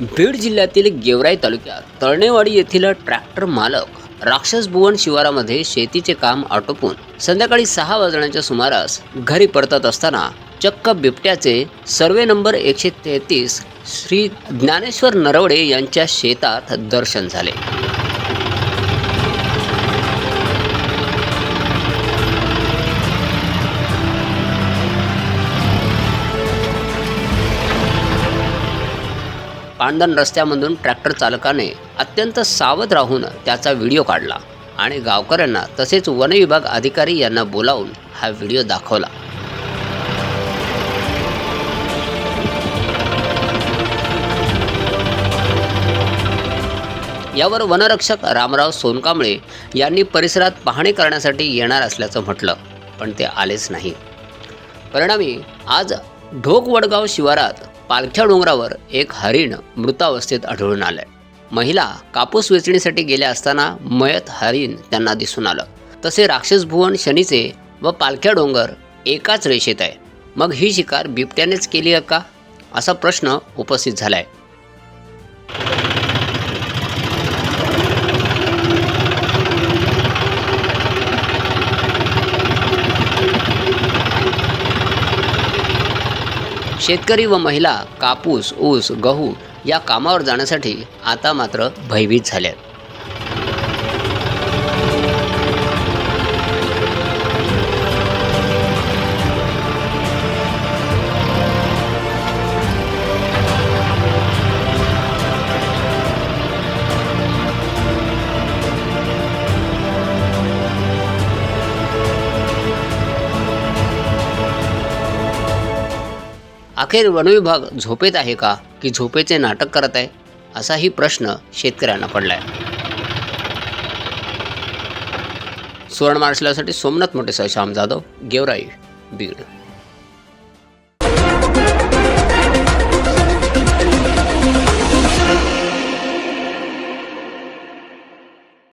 बीड जिल्ह्यातील गेवराई तालुक्यात तळणेवाडी येथील ट्रॅक्टर मालक राक्षस भुवन शिवारामध्ये शेतीचे काम आटोपून संध्याकाळी सहा वाजण्याच्या सुमारास घरी परतत असताना चक्क बिबट्याचे सर्वे नंबर एकशे तेहतीस श्री ज्ञानेश्वर नरवडे यांच्या शेतात दर्शन झाले. पांडन रस्त्यामधून ट्रॅक्टर चालकाने अत्यंत सावध राहून त्याचा व्हिडिओ काढला आणि गावकऱ्यांना तसेच वनविभाग अधिकारी यांना बोलावून हा व्हिडिओ दाखवला. यावर वनरक्षक रामराव सोनकांबळे यांनी परिसरात पाहणी करण्यासाठी येणार असल्याचं म्हटलं पण ते आलेच नाही. परिणामी आज ढोक वडगाव शिवारात पालख्या डोंगरावर एक हरिण मृतावस्थेत आढळून आलंय. महिला कापूस वेचणीसाठी गेल्या असताना मयत हरिण त्यांना दिसून आलं. तसे राक्षस भुवन शनीचे व पालख्या डोंगर एकाच रेषेत आहे. मग ही शिकार बिबट्यानेच केली आहे का? असा प्रश्न उपस्थित झालाय. शेतकरी व महिला कापूस ऊस गहू या कामावर जाण्यासाठी आता मात्र भयभीत झाल्यात. अखेर वनविभाग झोपेत आहे का की झोपेचे नाटक करत आहे? असाही प्रश्न शेतकऱ्यांना पडलाय. सुवर्ण महाराष्ट्रासाठी सोमनाथ मोठे सह श्याम जाधव गेवराई बीड.